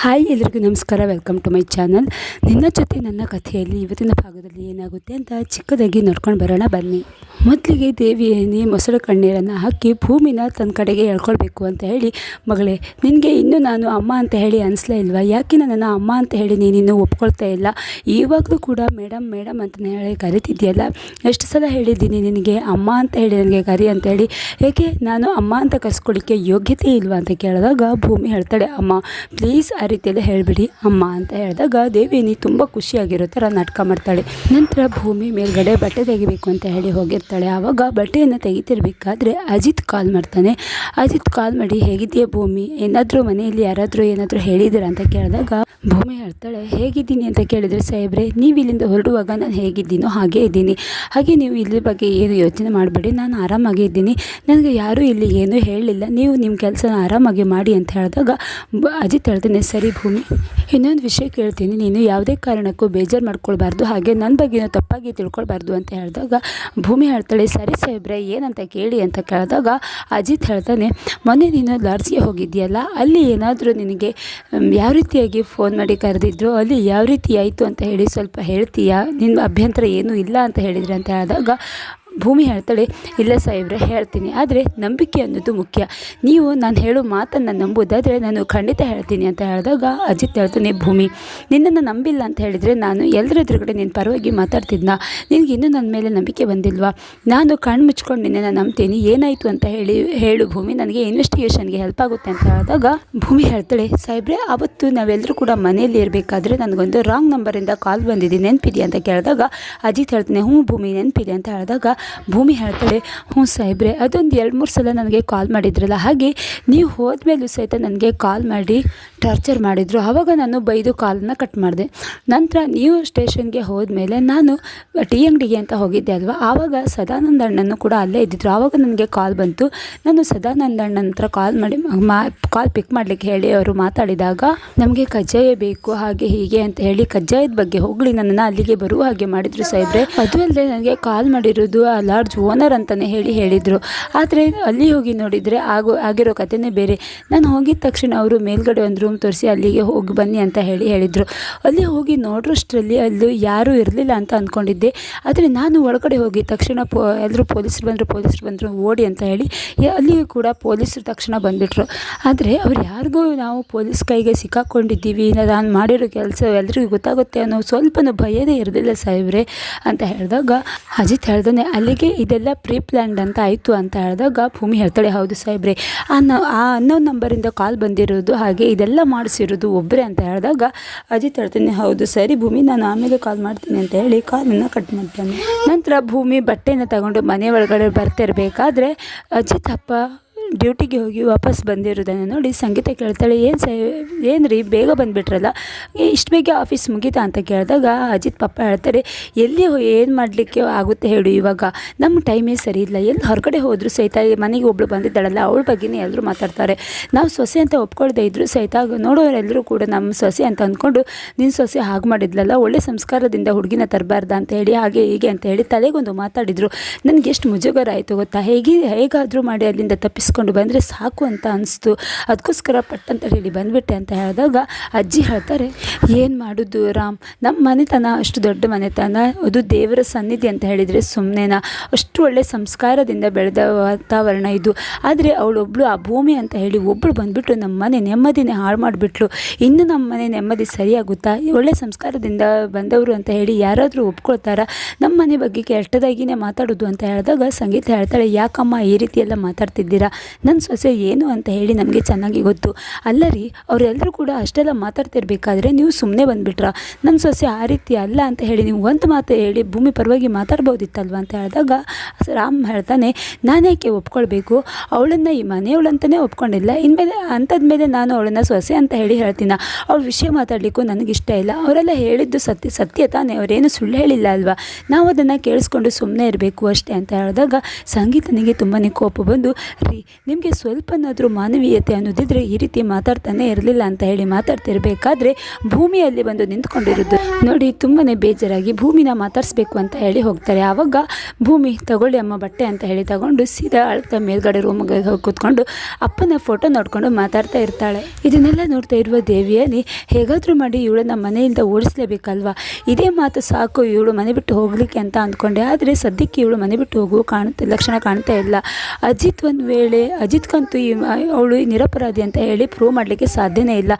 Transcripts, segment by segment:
Hi, ಎಲ್ರಿಗೂ ನಮಸ್ಕಾರ. Welcome to my channel ನಿನ್ನ ಜೊತೆ ನನ್ನ ಕಥೆಯಲ್ಲಿ ಇವತ್ತಿನ ಭಾಗದಲ್ಲಿ ಏನಾಗುತ್ತೆ ಅಂತ ಚಿಕ್ಕದಾಗಿ ನೋಡ್ಕೊಂಡು ಬರೋಣ. ಬನ್ನಿ. ಮೊದಲಿಗೆ ದೇವಿಯನ್ನೇ ಮೊಸರು ಕಣ್ಣೀರನ್ನು ಹಾಕಿ ಭೂಮಿನ ತನ್ನ ಕಡೆಗೆ ಎಳ್ಕೊಳ್ಬೇಕು ಅಂತ ಹೇಳಿ, ಮಗಳೇ, ನಿನಗೆ ಇನ್ನೂ ನಾನು ಅಮ್ಮ ಅಂತ ಹೇಳಿ ಅನಿಸ್ಲೇ ಇಲ್ವಾ? ಯಾಕೆ ನನ್ನ ಅಮ್ಮ ಅಂತ ಹೇಳಿ ನೀನಿನ್ನೂ ಒಪ್ಕೊಳ್ತಾ ಇಲ್ಲ? ಇವಾಗಲೂ ಕೂಡ ಮೇಡಮ್ ಮೇಡಮ್ ಅಂತ ಹೇಳಿ ಕರಿತಿದ್ಯಲ್ಲ, ಎಷ್ಟು ಸಲ ಹೇಳಿದ್ದೀನಿ ನಿನಗೆ ಅಮ್ಮ ಅಂತ ಹೇಳಿ ನನಗೆ ಕರಿ ಅಂತ ಹೇಳಿ? ಏಕೆ ನಾನು ಅಮ್ಮ ಅಂತ ಕರೆಸ್ಕೊಳ್ಳಿಕ್ಕೆ ಯೋಗ್ಯತೆ ಇಲ್ವಾ ಅಂತ ಕೇಳಿದಾಗ ಭೂಮಿ ಹೇಳ್ತಾಳೆ, ಅಮ್ಮ ಪ್ಲೀಸ್ ಆ ರೀತಿಯಲ್ಲಿ ಹೇಳಿಬಿಡಿ, ಅಮ್ಮ ಅಂತ ಹೇಳಿದಾಗ ದೇವಿನಿ ತುಂಬ ಖುಷಿಯಾಗಿರೋ ಥರ ನಾಟಕ ಮಾಡ್ತಾಳೆ. ನಂತರ ಭೂಮಿ ಮೇಲ್ಗಡೆ ಬಟ್ಟೆ ತೆಗಿಬೇಕು ಅಂತ ಹೇಳಿ ಹೋಗಿರ್ತಾಳೆ. ಆವಾಗ ಬಟ್ಟೆಯನ್ನು ತೆಗಿತಿರ್ಬೇಕಾದ್ರೆ ಅಜಿತ್ ಕಾಲ್ ಮಾಡ್ತಾನೆ. ಅಜಿತ್ ಕಾಲ್ ಮಾಡಿ ಹೇಗಿದೆಯಾ ಭೂಮಿ? ಏನಾದರೂ ಮನೆಯಲ್ಲಿ ಯಾರಾದರೂ ಏನಾದರೂ ಹೇಳಿದ್ದೀರಾ ಅಂತ ಕೇಳಿದಾಗ ಭೂಮಿ ಹೇಳ್ತಾಳೆ, ಹೇಗಿದ್ದೀನಿ ಅಂತ ಕೇಳಿದರೆ ಸಾಹೇಬ್ರೆ, ನೀವು ಇಲ್ಲಿಂದ ಹೊರಡುವಾಗ ನಾನು ಹೇಗಿದ್ದೀನೋ ಹಾಗೇ ಇದ್ದೀನಿ. ಹಾಗೆ ನೀವು ಇಲ್ಲಿ ಬಗ್ಗೆ ಏನು ಯೋಚನೆ ಮಾಡಬೇಡಿ, ನಾನು ಆರಾಮಾಗಿ ಇದ್ದೀನಿ. ನನಗೆ ಯಾರೂ ಇಲ್ಲಿ ಏನೂ ಹೇಳಲಿಲ್ಲ ನೀವು ನಿಮ್ಮ ಕೆಲಸನ ಆರಾಮಾಗಿ ಮಾಡಿ ಅಂತ ಹೇಳಿದಾಗ ಅಜಿತ್ ಹೇಳ್ತೀನಿ, ಸರಿ ಭೂಮಿ, ಇನ್ನೊಂದು ವಿಷಯ ಕೇಳ್ತೀನಿ. ನೀನು ಯಾವುದೇ ಕಾರಣಕ್ಕೂ ಬೇಜಾರು ಮಾಡ್ಕೊಳ್ಬಾರ್ದು. ಹಾಗೆ ನನ್ನ ಬಗ್ಗೆ ತಪ್ಪಾಗಿ ತಿಳ್ಕೊಳ್ಬಾರ್ದು ಅಂತ ಹೇಳಿದಾಗ ಭೂಮಿ ಹೇಳ್ತಾಳೆ ಸರಿ ಸಾಹೇಬ್ರೆ, ಏನಂತ ಕೇಳಿ ಅಂತ ಕೇಳಿದಾಗ ಅಜಿತ್ ಹೇಳ್ತಾನೆ, ಮೊನ್ನೆ ನೀನು ಲಾಡ್ಜ್ಗೆ ಹೋಗಿದ್ಯಲ್ಲ ಅಲ್ಲಿ ಏನಾದರೂ ನಿನಗೆ ಯಾವ ರೀತಿಯಾಗಿ ಫೋನ್ ಮಾಡಿ ಕರೆದಿದ್ರು, ಅಲ್ಲಿ ಯಾವ ರೀತಿ ಆಯಿತು ಅಂತ ಹೇಳಿ ಸ್ವಲ್ಪ ಹೇಳ್ತೀಯಾ? ನಿನ್ನ ಅಭ್ಯಂತರ ಏನೂ ಇಲ್ಲ ಅಂತ ಹೇಳಿದ್ರೆ ಅಂತ ಹೇಳಿದಾಗ ಭೂಮಿ ಹೇಳ್ತಾಳೆ, ಇಲ್ಲ ಸಾಹೇಬ್ರೆ, ಹೇಳ್ತೀನಿ. ಆದರೆ ನಂಬಿಕೆ ಅನ್ನೋದು ಮುಖ್ಯ. ನೀವು ನಾನು ಹೇಳೋ ಮಾತನ್ನು ನಂಬೋದಾದರೆ ನಾನು ಖಂಡಿತ ಹೇಳ್ತೀನಿ ಅಂತ ಹೇಳಿದಾಗ ಅಜಿತ್ ಹೇಳ್ತಾನೆ, ಭೂಮಿ, ನಿನ್ನನ್ನು ನಂಬಿಲ್ಲ ಅಂತ ಹೇಳಿದರೆ ನಾನು ಎಲ್ಲರ ಎದುರುಗಡೆ ನಿನ್ನ ಪರವಾಗಿ ಮಾತಾಡ್ತಿದ್ನ? ನಿನಗೆ ಇನ್ನೂ ನನ್ನ ಮೇಲೆ ನಂಬಿಕೆ ಬಂದಿಲ್ವಾ? ನಾನು ಕಣ್ಣು ಮುಚ್ಕೊಂಡು ನಿನ್ನನ್ನು ನಂಬ್ತೀನಿ. ಏನಾಯಿತು ಅಂತ ಹೇಳಿ, ಹೇಳು ಭೂಮಿ, ನನಗೆ ಇನ್ವೆಸ್ಟಿಗೇಷನ್ಗೆ ಹೆಲ್ಪ್ ಆಗುತ್ತೆ ಅಂತ ಹೇಳಿದಾಗ ಭೂಮಿ ಹೇಳ್ತಾಳೆ, ಸಾಹೇಬ್ರೆ ಅವತ್ತು ನಾವೆಲ್ಲರೂ ಕೂಡ ಮನೆಯಲ್ಲಿ ಇರಬೇಕಾದ್ರೆ ನನಗೊಂದು ರಾಂಗ್ ನಂಬರಿಂದ ಕಾಲ್ ಬಂದಿದೆ ನೆನಪಿದೆ ಅಂತ ಕೇಳಿದಾಗ ಅಜಿತ್ ಹೇಳ್ತಾನೆ, ಹ್ಞೂ ಭೂಮಿ, ನೆನಪಿದೆ ಅಂತ ಹೇಳಿದಾಗ ಭೂಮಿ ಹೇಳ್ತಾಳೆ, ಹ್ಞೂ ಸಾಹೇಬ್ರೆ, ಅದೊಂದು ಎರಡು ಮೂರು ಸಲ ನನಗೆ ಕಾಲ್ ಮಾಡಿದ್ರಲ್ಲ, ಹಾಗೆ ನೀವು ಹೋದ್ಮೇಲೂ ಸಹಿತ ನನಗೆ ಕಾಲ್ ಮಾಡಿ ಟಾರ್ಚರ್ ಮಾಡಿದರು. ಆವಾಗ ನಾನು ಬೈದು ಕಾಲನ್ನ ಕಟ್ ಮಾಡಿದೆ. ನಂತರ ನೀವು ಸ್ಟೇಷನ್ಗೆ ಹೋದ್ಮೇಲೆ ನಾನು ಟೀ ಅಂಗಡಿಗೆ ಅಂತ ಹೋಗಿದ್ದೆ ಅಲ್ವಾ? ಆವಾಗ ಸದಾನಂದ ಅಣ್ಣನೂ ಕೂಡ ಅಲ್ಲೇ ಇದ್ದಿದ್ರು. ಆವಾಗ ನನಗೆ ಕಾಲ್ ಬಂತು. ನಾನು ಸದಾನಂದ ಅಣ್ಣನ ಹತ್ರ ಕಾಲ್ ಮಾಡಿ, ಮಾ, ಕಾಲ್ ಪಿಕ್ ಮಾಡಲಿಕ್ಕೆ ಹೇಳಿ ಅವರು ಮಾತಾಡಿದಾಗ, ನಮಗೆ ಕಜ್ಜಾಯ ಬೇಕು, ಹಾಗೆ ಹೀಗೆ ಅಂತ ಹೇಳಿ ಕಜ್ಜಾಯದ ಬಗ್ಗೆ ಹೋಗಲಿ, ನನ್ನನ್ನು ಅಲ್ಲಿಗೆ ಬರುವ ಹಾಗೆ ಮಾಡಿದರು ಸಾಹೇಬ್ರೆ. ಅದು ಅಲ್ಲದೆ ನನಗೆ ಕಾಲ್ ಮಾಡಿರೋದು ಆ ಲಾಡ್ಜ್ ಓನರ್ ಅಂತಲೇ ಹೇಳಿ ಹೇಳಿದರು. ಆದರೆ ಅಲ್ಲಿ ಹೋಗಿ ನೋಡಿದರೆ ಆಗೋ, ಆಗಿರೋ ಕಥೆನೇ ಬೇರೆ. ನಾನು ಹೋಗಿದ ತಕ್ಷಣ ಅವರು ಮೇಲ್ಗಡೆ ಒಂದು ರೂಮ್ ತೋರಿಸಿ ಅಲ್ಲಿಗೆ ಹೋಗಿ ಬನ್ನಿ ಅಂತ ಹೇಳಿ ಹೇಳಿದರು. ಅಲ್ಲಿ ಹೋಗಿ ನೋಡ್ರಷ್ಟರಲ್ಲಿ ಅಲ್ಲಿ ಯಾರೂ ಇರಲಿಲ್ಲ ಅಂತ ಅಂದ್ಕೊಂಡಿದ್ದೆ ಆದರೆ ನಾನು ಒಳಗಡೆ ಹೋಗಿ ತಕ್ಷಣ ಪೋ ಎಲ್ಲರೂ ಪೊಲೀಸರು ಬಂದರು ಪೊಲೀಸರು ಬಂದರು ಓಡಿ ಅಂತ ಹೇಳಿ ಅಲ್ಲಿಯೂ ಕೂಡ ಪೊಲೀಸರು ತಕ್ಷಣ ಬಂದುಬಿಟ್ರು. ಆದರೆ ಅವ್ರು ಯಾರಿಗೂ ನಾವು ಪೊಲೀಸ್ ಕೈಗೆ ಸಿಕ್ಕಾಕ್ಕೊಂಡಿದ್ದೀವಿ ನಾನು ಮಾಡಿರೋ ಕೆಲಸ ಎಲ್ರಿಗೂ ಗೊತ್ತಾಗುತ್ತೆ ಅನ್ನೋ ಸ್ವಲ್ಪನೂ ಭಯನೇ ಇರಲಿಲ್ಲ ಸಾಹೇಬ್ರೆ ಅಂತ ಹೇಳಿದಾಗ ಅಜಿತ್ ಹೇಳ್ದಾನೆ, ಅಲ್ಲಿಗೆ ಇದೆಲ್ಲ ಪ್ರೀ ಪ್ಲ್ಯಾಂಡ್ ಅಂತ ಆಯಿತು ಅಂತ ಹೇಳಿದಾಗ ಭೂಮಿ ಹೇಳ್ತಾಳೆ, ಹೌದು ಸಾಹೇಬ್ರೆ, ಆ ಆ ಅನ್ನೋ ನಂಬರಿಂದ ಕಾಲ್ ಬಂದಿರೋದು ಹಾಗೆ ಇದೆಲ್ಲ ಮಾಡಿಸಿರೋದು ಒಬ್ಬರೇ ಅಂತ ಹೇಳಿದಾಗ, ಅಜಿತ್ ಹೇಳ್ತಾನೆ, ಹೌದು ಸರಿ, ಭೂಮಿ, ನಾನು ಆಮೇಲೆ ಕಾಲ್ ಮಾಡ್ತೀನಿ ಅಂತ ಹೇಳಿ ಕಾಲನ್ನು ಕಟ್ ಮಾಡ್ತಾನೆ. ನಂತರ ಭೂಮಿ ಬಟ್ಟೆನ ತಗೊಂಡು ಮನೆ ಒಳಗಡೆ ಬರ್ತಿರ್ಬೇಕಾದ್ರೆ, ಅಜಿತ್ ಅಪ್ಪ ಡ್ಯೂಟಿಗೆ ಹೋಗಿ ವಾಪಸ್ ಬಂದಿರೋದನ್ನು ನೋಡಿ ಸಂಗೀತ ಕೇಳ್ತಾಳೆ, ಏನು ಸೈ ಏನು ರೀ ಬೇಗ ಬಂದುಬಿಟ್ರಲ್ಲ? ಇಷ್ಟು ಬೇಗ ಆಫೀಸ್ ಮುಗೀತಾ? ಅಂತ ಕೇಳಿದಾಗ ಅಜಿತ್ ಪಪ್ಪ ಹೇಳ್ತಾರೆ, ಎಲ್ಲಿ ಏನು ಮಾಡಲಿಕ್ಕೆ ಆಗುತ್ತೆ ಹೇಳು ಇವಾಗ? ನಮ್ಮ ಟೈಮೇ ಸರಿ ಇಲ್ಲ. ಎಲ್ಲಿ ಹೊರಗಡೆ ಹೋದರೂ ಸಹಿತ ಮನೆಗೆ ಒಬ್ಳು ಬಂದಿದ್ದಾಳಲ್ಲ, ಅವಳ ಬಗ್ಗೆನೇ ಎಲ್ಲರೂ ಮಾತಾಡ್ತಾರೆ. ನಾವು ಸೊಸೆ ಅಂತ ಒಪ್ಕೊಳ್ದೆ ಇದ್ದರೂ ಸಹಿತ ನೋಡೋರೆಲ್ಲರೂ ಕೂಡ ನಮ್ಮ ಸೊಸೆ ಅಂತ ಅಂದ್ಕೊಂಡು ನಿನ್ನ ಸೊಸೆ ಹಾಗೆ ಮಾಡಿದ್ಲಲ್ಲ, ಒಳ್ಳೆ ಸಂಸ್ಕಾರದಿಂದ ಹುಡುಗಿನ ತರಬಾರ್ದ? ಅಂತ ಹೇಳಿ, ಹಾಗೆ, ಹೀಗೆ ಅಂತ ಹೇಳಿ ತಲೆಗೊಂದು ಮಾತಾಡಿದರು. ನನಗೆ ಎಷ್ಟು ಮುಜುಗರ ಆಯಿತು ಗೊತ್ತಾ? ಹೇಗೆ, ಹೇಗಾದರೂ ಮಾಡಿ ಅಲ್ಲಿಂದ ತಪ್ಪಿಸ್ಕೊಂಡು ಬಂದರೆ ಸಾಕು ಅಂತ ಅನಿಸ್ತು. ಅದಕ್ಕೋಸ್ಕರ ಪಟ್ಟಂತ ಹೇಳಿ ಬಂದುಬಿಟ್ಟೆ ಅಂತ ಹೇಳಿದಾಗ ಅಜ್ಜಿ ಹೇಳ್ತಾರೆ, ಏನು ಮಾಡೋದು ರಾಮ್? ನಮ್ಮ ಮನೆತನ ಅಷ್ಟು ದೊಡ್ಡ ಮನೆತನ. ಅದು ದೇವರ ಸನ್ನಿಧಿ ಅಂತ ಹೇಳಿದರೆ ಸುಮ್ಮನೆನಾ ಅಷ್ಟು ಒಳ್ಳೆ ಸಂಸ್ಕಾರದಿಂದ ಬೆಳೆದ ವಾತಾವರಣ ಇದು. ಆದರೆ ಅವಳೊಬ್ಬಳು ಆ ಭೂಮಿ ಅಂತ ಹೇಳಿ ಒಬ್ಬಳು ಬಂದುಬಿಟ್ಟು ನಮ್ಮ ಮನೆ ನೆಮ್ಮದಿನೇ ಹಾಳು ಮಾಡಿಬಿಟ್ಲು. ಇನ್ನು ನಮ್ಮ ಮನೆ ನೆಮ್ಮದಿ ಸರಿಯಾಗುತ್ತಾ? ಒಳ್ಳೆ ಸಂಸ್ಕಾರದಿಂದ ಬಂದವರು ಅಂತ ಹೇಳಿ ಯಾರಾದರೂ ಒಪ್ಕೊಳ್ತಾರಾ? ನಮ್ಮ ಮನೆ ಬಗ್ಗೆ ಕೆಟ್ಟದಾಗಿನೇ ಮಾತಾಡೋದು ಅಂತ ಹೇಳಿದಾಗ ಸಂಗೀತ ಹೇಳ್ತಾಳೆ, ಯಾಕಮ್ಮ ಈ ರೀತಿ ಎಲ್ಲ ಮಾತಾಡ್ತಿದ್ದೀರಾ? ನನ್ನ ಸೊಸೆ ಏನು ಅಂತ ಹೇಳಿ ನಮಗೆ ಚೆನ್ನಾಗಿ ಗೊತ್ತು. ಅಲ್ಲ ರೀ ಅವರೆಲ್ಲರೂ ಕೂಡ ಅಷ್ಟೆಲ್ಲ ಮಾತಾಡ್ತಿರ್ಬೇಕಾದ್ರೆ ನೀವು ಸುಮ್ಮನೆ ಬಂದುಬಿಟ್ರಾ. ನನ್ನ ಸೊಸೆ ಆ ರೀತಿ ಅಲ್ಲ ಅಂತ ಹೇಳಿ ನೀವು ಒಂದು ಮಾತು ಹೇಳಿ ಭೂಮಿ ಪರವಾಗಿ ಮಾತಾಡ್ಬೋದಿತ್ತಲ್ವ ಅಂತ ಹೇಳಿದಾಗ ರಾಮ್ ಹೇಳ್ತಾನೆ ನಾನೇಕೆ ಒಪ್ಕೊಳ್ಬೇಕು? ಅವಳನ್ನು ಈ ಮನೆಯವಳಂತಲೇ ಒಪ್ಕೊಂಡಿಲ್ಲ. ಇನ್ಮೇಲೆ ಅಂಥದ್ಮೇಲೆ ನಾನು ಅವಳನ್ನು ಸೊಸೆ ಅಂತ ಹೇಳಿ ಹೇಳ್ತೀನಿ. ಅವಳ ವಿಷಯ ಮಾತಾಡಲಿಕ್ಕೂ ನನಗಿಷ್ಟ ಇಲ್ಲ. ಅವರೆಲ್ಲ ಹೇಳಿದ್ದು ಸತ್ಯ ಸತ್ಯ ತಾನೇ. ಅವರೇನು ಸುಳ್ಳು ಹೇಳಿಲ್ಲ ಅಲ್ವಾ? ನಾವು ಅದನ್ನು ಕೇಳಿಸ್ಕೊಂಡು ಸುಮ್ಮನೆ ಇರಬೇಕು ಅಷ್ಟೇ ಅಂತ ಹೇಳಿದಾಗ, ಸಂಗೀತನಿಗೆ ತುಂಬಾ ಕೋಪ ಬಂದು, ರೀ ನಿಮಗೆ ಸ್ವಲ್ಪನಾದರೂ ಮಾನವೀಯತೆ ಅನ್ನೋದಿದ್ರೆ ಈ ರೀತಿ ಮಾತಾಡ್ತಾನೆ ಇರಲಿಲ್ಲ ಅಂತ ಹೇಳಿ ಮಾತಾಡ್ತಿರಬೇಕಾದ್ರೆ ಭೂಮಿಯಲ್ಲಿ ಬಂದು ನಿಂತ್ಕೊಂಡಿರೋದು. ನೋಡಿ ತುಂಬಾ ಬೇಜಾರಾಗಿ ಭೂಮಿನ ಮಾತಾಡಿಸ್ಬೇಕು ಅಂತ ಹೇಳಿ ಹೋಗ್ತಾರೆ. ಆವಾಗ ಭೂಮಿ, ತಗೊಳ್ಳಿ ಅಮ್ಮ ಬಟ್ಟೆ ಅಂತ ಹೇಳಿ ತಗೊಂಡು ಸೀದಾ ಅಳ್ತ ಮೇಲ್ಗಡೆ ರೂಮ್ಗೆ ಹೋಗಿ ಕೂತ್ಕೊಂಡು ಅಪ್ಪನ ಫೋಟೋ ನೋಡಿಕೊಂಡು ಮಾತಾಡ್ತಾ ಇರ್ತಾಳೆ. ಇದನ್ನೆಲ್ಲ ನೋಡ್ತಾ ಇರುವ ದೇವಿಯಲ್ಲಿ ಹೇಗಾದರೂ ಮಾಡಿ ಇವಳನ್ನ ಮನೆಯಿಂದ ಓಡಿಸ್ಲೇಬೇಕಲ್ವಾ? ಇದೇ ಮಾತು ಸಾಕು, ಇವಳು ಮನೆ ಬಿಟ್ಟು ಹೋಗಲಿಕ್ಕೆ ಅಂತ ಅಂದ್ಕೊಂಡೆ. ಆದರೆ ಸದ್ಯಕ್ಕೆ ಇವಳು ಮನೆ ಬಿಟ್ಟು ಹೋಗುವ ಕಾಣುತ್ತೆ, ಲಕ್ಷಣ ಕಾಣ್ತಾ ಇಲ್ಲ. ಅಜಿತ್ ಒಂದು ವೇಳೆ ಅಜಿತ್ಗಂತೂ ಈ ಅವಳು ನಿರಪರಾಧಿ ಅಂತ ಹೇಳಿ ಪ್ರೂವ್ ಮಾಡಲಿಕ್ಕೆ ಸಾಧ್ಯನೇ ಇಲ್ಲ.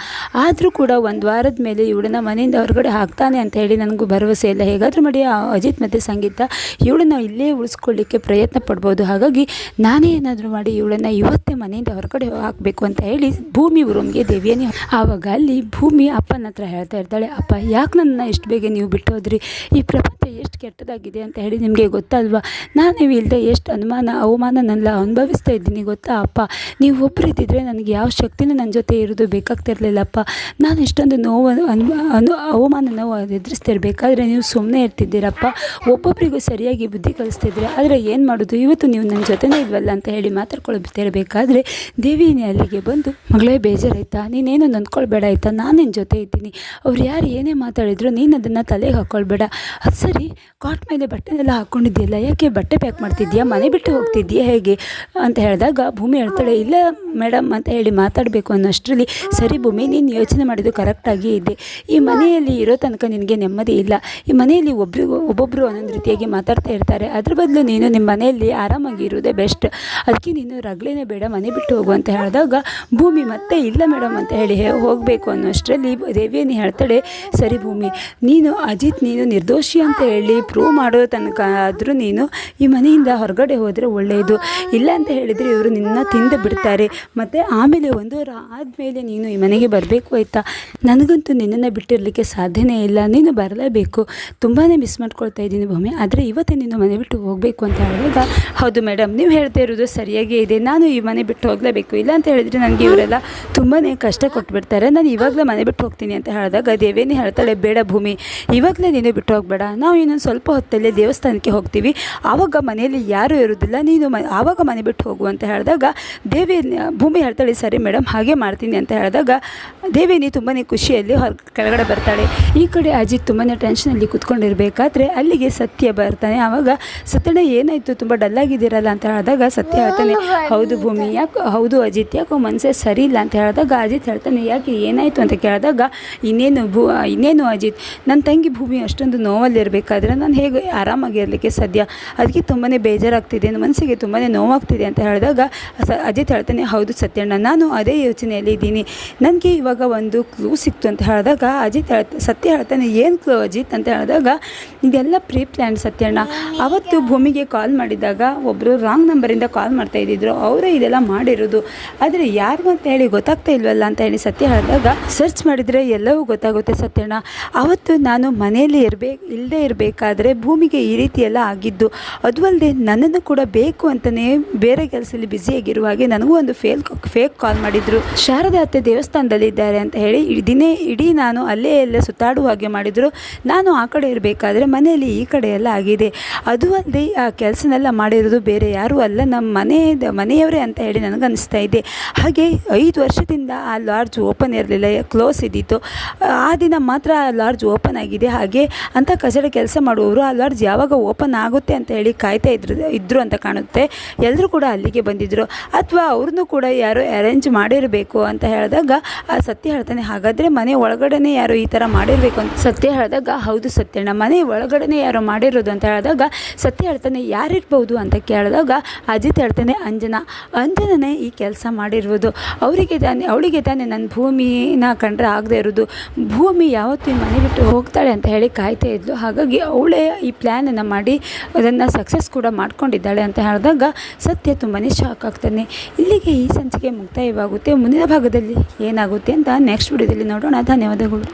ಆದರೂ ಕೂಡ ಒಂದು ವಾರದ ಮೇಲೆ ಇವಳನ್ನ ಮನೆಯಿಂದ ಹೊರಗಡೆ ಹಾಕ್ತಾನೆ ಅಂತ ಹೇಳಿ ನನಗೂ ಭರವಸೆ ಇಲ್ಲ. ಹೇಗಾದರೂ ಮಾಡಿ ಅಜಿತ್ ಮತ್ತು ಸಂಗೀತ ಇವಳನ್ನ ಇಲ್ಲೇ ಉಳಿಸ್ಕೊಳ್ಳಿಕ್ಕೆ ಪ್ರಯತ್ನ ಪಡ್ಬೋದು. ಹಾಗಾಗಿ ನಾನೇ ಏನಾದರೂ ಮಾಡಿ ಇವಳನ್ನ ಇವತ್ತೇ ಮನೆಯಿಂದ ಹೊರಗಡೆ ಹಾಕಬೇಕು ಅಂತ ಹೇಳಿ ಭೂಮಿ ರೂಮ್ಗೆ ದೇವಿಯನ್ನೇ ಆವಾಗ ಅಲ್ಲಿ ಭೂಮಿ ಅಪ್ಪನ ಹತ್ರ ಹೇಳ್ತಾ ಇರ್ತಾಳೆ, ಅಪ್ಪ, ಯಾಕೆ ನನ್ನ ಎಷ್ಟು ಬೇಗ ನೀವು ಬಿಟ್ಟು ಹೋದ್ರಿ? ಈ ಪ್ರಪಂಚ ಎಷ್ಟು ಕೆಟ್ಟದಾಗಿದೆ ಅಂತ ಹೇಳಿ ನಿಮಗೆ ಗೊತ್ತಲ್ವಾ? ನಾನು ನೀವು ಇಲ್ಲದೆ ಎಷ್ಟು ಅನುಮಾನ, ಅವಮಾನನೆಲ್ಲ ಅನುಭವಿಸ್ತಾ ಇದ್ದೀನಿ ಅಪ್ಪ? ನೀವು ಒಬ್ಬರು ಇದ್ದಿದ್ರೆ ನನಗೆ ಯಾವ ಶಕ್ತಿನೂ ನನ್ನ ಜೊತೆ ಇರೋದು ಬೇಕಾಗ್ತಿರ್ಲಿಲ್ಲಪ್ಪ ನಾನು ಇಷ್ಟೊಂದು ನೋವು ಅನು ಅನು, ಅವಮಾನ ನೋವು ಎದುರಿಸ್ತಿರ್ಬೇಕಾದ್ರೆ ನೀವು ಸುಮ್ಮನೆ ಇರ್ತಿದ್ದೀರಪ್ಪ. ಒಬ್ಬೊಬ್ಬರಿಗೂ ಸರಿಯಾಗಿ ಬುದ್ಧಿ ಕಲಿಸ್ತಿದ್ರೆ ಆದರೆ ಏನು ಮಾಡೋದು? ಇವತ್ತು ನೀವು ನನ್ನ ಜೊತೆನೇ ಇಲ್ವಲ್ಲ ಅಂತ ಹೇಳಿ ಮಾತಾಡ್ಕೊಳ್ತಿರ್ಬೇಕಾದ್ರೆ ದೇವಿನೇ ಅಲ್ಲಿಗೆ ಬಂದು, ಮಗಳೇ ಬೇಜಾರಾಯ್ತಾ? ನೀನೇನು ನೊಂದ್ಕೊಳ್ಬೇಡ ಆಯ್ತಾ? ನಾನು ನಿನ್ನ ಜೊತೆ ಇದ್ದೀನಿ. ಅವ್ರು ಯಾರು ಏನೇ ಮಾತಾಡಿದ್ರು ನೀನು ಅದನ್ನು ತಲೆಗೆ ಹಾಕ್ಕೊಳ್ಬೇಡ ಅದು ಸರಿ, ಕಾಟ್ ಮೇಲೆ ಬಟ್ಟೆನೆಲ್ಲ ಹಾಕ್ಕೊಂಡಿದ್ದೀಯಲ್ಲ ಯಾಕೆ ಬಟ್ಟೆ ಪ್ಯಾಕ್ ಮಾಡ್ತಿದ್ದೀಯಾ? ಮನೆ ಬಿಟ್ಟು ಹೋಗ್ತಿದ್ದೀಯಾ ಹೇಗೆ? ಅಂತ ಹೇಳಿದಾಗ ಭೂಮಿ ಹೇಳ್ತಾಳೆ ಇಲ್ಲ, ಮೇಡಮ್ ಅಂತ ಹೇಳಿ ಮಾತಾಡಬೇಕು ಅನ್ನೋಷ್ಟರಲ್ಲಿ ಸರಿ ಭೂಮಿ, ನೀನು ಯೋಚನೆ ಮಾಡಿದ್ದು ಕರೆಕ್ಟಾಗಿ ಇದೆ. ಈ ಮನೆಯಲ್ಲಿ ಇರೋ ತನಕ ನಿನಗೆ ನೆಮ್ಮದಿ ಇಲ್ಲ. ಈ ಮನೆಯಲ್ಲಿ ಒಬ್ರಿಗೂ ಒಬ್ಬೊಬ್ಬರು ಒಂದೊಂದು ರೀತಿಯಾಗಿ ಮಾತಾಡ್ತಾ ಇರ್ತಾರೆ. ಅದ್ರ ಬದಲು ನೀನು ನಿಮ್ಮ ಮನೆಯಲ್ಲಿ ಆರಾಮಾಗಿ ಇರೋದೇ ಬೆಸ್ಟ್ ಅದಕ್ಕೆ ನೀನು ರಗಳೆನೇ ಬೇಡ, ಮನೆ ಬಿಟ್ಟು ಹೋಗು ಅಂತ ಹೇಳಿದಾಗ ಭೂಮಿ ಮತ್ತೆ ಇಲ್ಲ ಮೇಡಮ್ ಅಂತ ಹೇಳಿ ಹೋಗಬೇಕು ಅನ್ನೋಷ್ಟರಲ್ಲಿ ದೇವಿಯನ್ನು ಹೇಳ್ತಾಳೆ ಸರಿ ಭೂಮಿ, ನೀನು ಅಜಿತ್, ನೀನು ನಿರ್ದೋಷಿ ಅಂತ ಹೇಳಿ ಪ್ರೂವ್ ಮಾಡೋ ತನಕ ಆದರೂ ನೀನು ಈ ಮನೆಯಿಂದ ಹೊರಗಡೆ ಹೋದರೆ ಒಳ್ಳೆಯದು ಇಲ್ಲ ಅಂತ ಹೇಳಿದರೆ ಇವರು ನಿನ್ನ ತಿಂದು ಬಿಡ್ತಾರೆ. ಮತ್ತು ಆಮೇಲೆ ಒಂದು ವಾರ ಆದಮೇಲೆ ನೀನು ಈ ಮನೆಗೆ ಬರಬೇಕು ಆಯಿತಾ? ನನಗಂತೂ ನಿನ್ನನ್ನು ಬಿಟ್ಟಿರಲಿಕ್ಕೆ ಸಾಧ್ಯನೇ ಇಲ್ಲ. ನೀನು ಬರಲೇಬೇಕು. ತುಂಬಾ ಮಿಸ್ ಮಾಡ್ಕೊಳ್ತಾ ಇದ್ದೀನಿ ಭೂಮಿ. ಆದರೆ ಇವತ್ತೇ ನೀನು ಮನೆ ಬಿಟ್ಟು ಹೋಗಬೇಕು ಅಂತ ಹೇಳಿದಾಗ ಹೌದು ಮೇಡಮ್ ನೀವು ಹೇಳ್ತಾ ಇರೋದು ಸರಿಯಾಗೇ ಇದೆ. ನಾನು ಈ ಮನೆ ಬಿಟ್ಟು ಹೋಗಲೇಬೇಕು. ಇಲ್ಲ ಅಂತ ಹೇಳಿದರೆ ನನಗೆ ಇವರೆಲ್ಲ ತುಂಬಾ ಕಷ್ಟ ಕೊಟ್ಬಿಡ್ತಾರೆ. ನಾನು ಇವಾಗಲೇ ಮನೆ ಬಿಟ್ಟು ಹೋಗ್ತೀನಿ ಅಂತ ಹೇಳಿದಾಗ ದೇವೇನಿ ಹೇಳ್ತಾಳೆ, ಬೇಡ ಭೂಮಿ. ಇವಾಗಲೇ ನೀನು ಬಿಟ್ಟು ಹೋಗಬೇಡ. ನಾವು ಇನ್ನೊಂದು ಸ್ವಲ್ಪ ಹೊತ್ತಲ್ಲೇ ದೇವಸ್ಥಾನಕ್ಕೆ ಹೋಗ್ತೀವಿ. ಆವಾಗ ಮನೆಯಲ್ಲಿ ಯಾರೂ ಇರೋದಿಲ್ಲ. ನೀನು ಆವಾಗ ಮನೆ ಬಿಟ್ಟು ಹೋಗು ಅಂತ ಹೇಳಿದಾಗ ದೇವಿ ಭೂಮಿ ಹೇಳ್ತಾಳೆ ಸರಿ ಮೇಡಮ್ ಹಾಗೆ ಮಾಡ್ತೀನಿ ಅಂತ ಹೇಳಿದಾಗ ದೇವಿನಿ ತುಂಬಾ ಖುಷಿಯಲ್ಲಿ ಹೊರ ಕೆಳಗಡೆ ಬರ್ತಾಳೆ. ಈ ಕಡೆ ಅಜಿತ್ ತುಂಬಾ ಟೆನ್ಷನಲ್ಲಿ ಕೂತ್ಕೊಂಡಿರ್ಬೇಕಾದ್ರೆ ಅಲ್ಲಿಗೆ ಸತ್ಯ ಬರ್ತಾನೆ. ಆವಾಗ ಸತ್ಯಣ್ಣ ಏನಾಯಿತು? ತುಂಬ ಡಲ್ಲಾಗಿದ್ದೀರಲ್ಲ ಅಂತ ಹೇಳಿದಾಗ ಸತ್ಯ ಹೇಳ್ತಾನೆ ಹೌದು ಭೂಮಿ ಯಾಕೆ ಹೌದು ಅಜಿತ್ ಯಾಕೋ ಮನಸ್ಸೇ ಸರಿ ಇಲ್ಲ. ಅಂತ ಹೇಳಿದಾಗ ಅಜಿತ್ ಹೇಳ್ತಾನೆ ಯಾಕೆ ಏನಾಯಿತು? ಅಂತ ಕೇಳಿದಾಗ ಇನ್ನೇನು ಭೂ ಇನ್ನೇನು ಅಜಿತ್ ನನ್ನ ತಂಗಿ ಭೂಮಿ ಅಷ್ಟೊಂದು ನೋವಲ್ಲಿರಬೇಕಾದ್ರೆ ನಾನು ಹೇಗೆ ಆರಾಮಾಗಿರಲಿಕ್ಕೆ ಸದ್ಯ ಅದಕ್ಕೆ ತುಂಬಾ ಬೇಜಾರಾಗ್ತಿದೆ ನನ್ನ ಮನಸ್ಸಿಗೆ ತುಂಬಾ ನೋವಾಗ್ತಿದೆ. ಅಂತ ಹೇಳಿದಾಗ ಸ ಅಜಿತ್ ಹೇಳ್ತಾನೆ, ಹೌದು ಸತ್ಯಣ್ಣ, ನಾನು ಅದೇ ಯೋಚನೆಯಲ್ಲಿ ಇದ್ದೀನಿ. ನನಗೆ ಇವಾಗ ಒಂದು ಕ್ಲೂ ಸಿಕ್ತು ಅಂತ ಹೇಳಿದಾಗ ಅಜಿತ್ ಹೇಳ್ತ, ಸತ್ಯ ಹೇಳ್ತಾನೆ, ಏನು ಕ್ಲೂ ಅಜಿತ್? ಅಂತ ಹೇಳಿದಾಗ, ಇದೆಲ್ಲ ಪ್ರೀ ಪ್ಲ್ಯಾನ್ ಸತ್ಯಣ್ಣ. ಅವತ್ತು ಭೂಮಿಗೆ ಕಾಲ್ ಮಾಡಿದಾಗ ಒಬ್ಬರು ರಾಂಗ್ ನಂಬರಿಂದ ಕಾಲ್ ಮಾಡ್ತಾ ಇದ್ದಿದ್ರು. ಅವರೇ ಇದೆಲ್ಲ ಮಾಡಿರೋದು. ಆದರೆ ಯಾರು ಅಂತ ಹೇಳಿ ಗೊತ್ತಾಗ್ತಾ ಇಲ್ವಲ್ಲ? ಅಂತ ಹೇಳಿ ಸತ್ಯ ಹೇಳಿದಾಗ ಸರ್ಚ್ ಮಾಡಿದರೆ ಎಲ್ಲವೂ ಗೊತ್ತಾಗುತ್ತೆ ಸತ್ಯಣ್ಣ. ಅವತ್ತು ನಾನು ಮನೆಯಲ್ಲಿ ಇರಬೇಕು ಇಲ್ಲದೆ ಇರಬೇಕಾದ್ರೆ ಭೂಮಿಗೆ ಈ ರೀತಿ ಎಲ್ಲ ಆಗಿದ್ದು. ಅದು ಅಲ್ಲದೆ ನನ್ನನ್ನು ಕೂಡ ಬೇಕು ಅಂತಲೇ ಬೇರೆ ಕೆಲಸದಲ್ಲಿ ಬ್ಯುಸಿಯಾಗಿರುವ ಹಾಗೆ ನನಗೂ ಒಂದು ಫೇಲ್ ಫೇಕ್ ಕಾಲ್ ಮಾಡಿದರು. ಶಾರದಾ ಅತ್ತೆ ದೇವಸ್ಥಾನದಲ್ಲಿದ್ದಾರೆ ಅಂತ ಹೇಳಿ ದಿನೇ ಇಡೀ ನಾನು ಅಲ್ಲೇ ಎಲ್ಲ ಸುತ್ತಾಡುವ ಹಾಗೆ ಮಾಡಿದರು. ನಾನು ಆ ಕಡೆ ಇರಬೇಕಾದ್ರೆ ಮನೆಯಲ್ಲಿ ಈ ಕಡೆ ಎಲ್ಲ ಆಗಿದೆ. ಅದು ಅಲ್ಲದೆ ಆ ಕೆಲಸನೆಲ್ಲ ಮಾಡಿರೋದು ಬೇರೆ, ಯಾರೂ ಅಲ್ಲ, ನಮ್ಮ ಮನೆ ಮನೆಯವರೇ ಅಂತ ಹೇಳಿ ನನಗನ್ನಿಸ್ತಾ ಇದೆ. ಹಾಗೆ ಐದು ವರ್ಷದಿಂದ ಆ ಲಾಡ್ಜ್ ಓಪನ್ ಇರಲಿಲ್ಲ, ಕ್ಲೋಸ್ ಇದ್ದಿತ್ತು. ಆ ದಿನ ಮಾತ್ರ ಆ ಲಾಡ್ಜ್ ಓಪನ್ ಆಗಿದೆ. ಹಾಗೆ ಅಂಥ ಕಸಡ ಕೆಲಸ ಮಾಡುವವರು ಆ ಲಾಡ್ಜ್ ಯಾವಾಗ ಓಪನ್ ಆಗುತ್ತೆ ಅಂತ ಹೇಳಿ ಕಾಯ್ತಾ ಇದ್ರು ಇದ್ರು ಅಂತ ಕಾಣುತ್ತೆ. ಎಲ್ಲರೂ ಕೂಡ ಅಲ್ಲಿಗೆ ಬಂದಿದ್ದರು ಅಥವಾ ಅವ್ರನ್ನೂ ಕೂಡ ಯಾರೋ ಅರೇಂಜ್ ಮಾಡಿರಬೇಕು ಅಂತ ಹೇಳಿದಾಗ, ಆ ಸತ್ಯ ಹೇಳ್ತಾನೆ, ಹಾಗಾದರೆ ಮನೆ ಒಳಗಡೆನೇ ಯಾರು ಈ ಥರ ಮಾಡಿರಬೇಕು ಅಂತ ಸತ್ಯ ಹೇಳಿದಾಗ, ಹೌದು ಸತ್ಯಣ್ಣ ಮನೆ ಒಳಗಡೆನೇ ಯಾರೋ ಮಾಡಿರೋದು ಅಂತ ಹೇಳಿದಾಗ, ಸತ್ಯ ಹೇಳ್ತಾನೆ, ಯಾರಿರ್ಬೋದು ಅಂತ ಕೇಳಿದಾಗ, ಅಜಿತ್ ಹೇಳ್ತಾನೆ, ಅಂಜನಾ, ಅಂಜನನೇ ಈ ಕೆಲಸ ಮಾಡಿರ್ಬೋದು. ಅವರಿಗೆ ತಾನೆ, ಅವಳಿಗೆ ತಾನೆ ನನ್ನ ಭೂಮಿನ ಕಂಡ್ರೆ ಆಗದೆ ಇರೋದು. ಭೂಮಿ ಯಾವತ್ತೂ ಮನೆ ಬಿಟ್ಟು ಹೋಗ್ತಾಳೆ ಅಂತ ಹೇಳಿ ಕಾಯ್ತಾ ಇದ್ಲು. ಹಾಗಾಗಿ ಅವಳೇ ಈ ಪ್ಲ್ಯಾನನ್ನು ಮಾಡಿ, ಅದನ್ನು ಸಕ್ಸಸ್ ಕೂಡ ಮಾಡ್ಕೊಂಡಿದ್ದಾಳೆ ಅಂತ ಹೇಳಿದಾಗ, ಸತ್ಯ ತುಂಬಾ ಶಾಕ್ ಆಗ್ತಾನೆ ಇಲ್ಲಿಗೆ ಈ ಸಂಚಿಕೆ ಮುಕ್ತಾಯವಾಗುತ್ತೆ. ಮುಂದಿನ ಭಾಗದಲ್ಲಿ ಏನಾಗುತ್ತೆ ಅಂತ ನೆಕ್ಸ್ಟ್ ವಿಡಿಯೋದಲ್ಲಿ ನೋಡೋಣ. ಧನ್ಯವಾದಗಳು.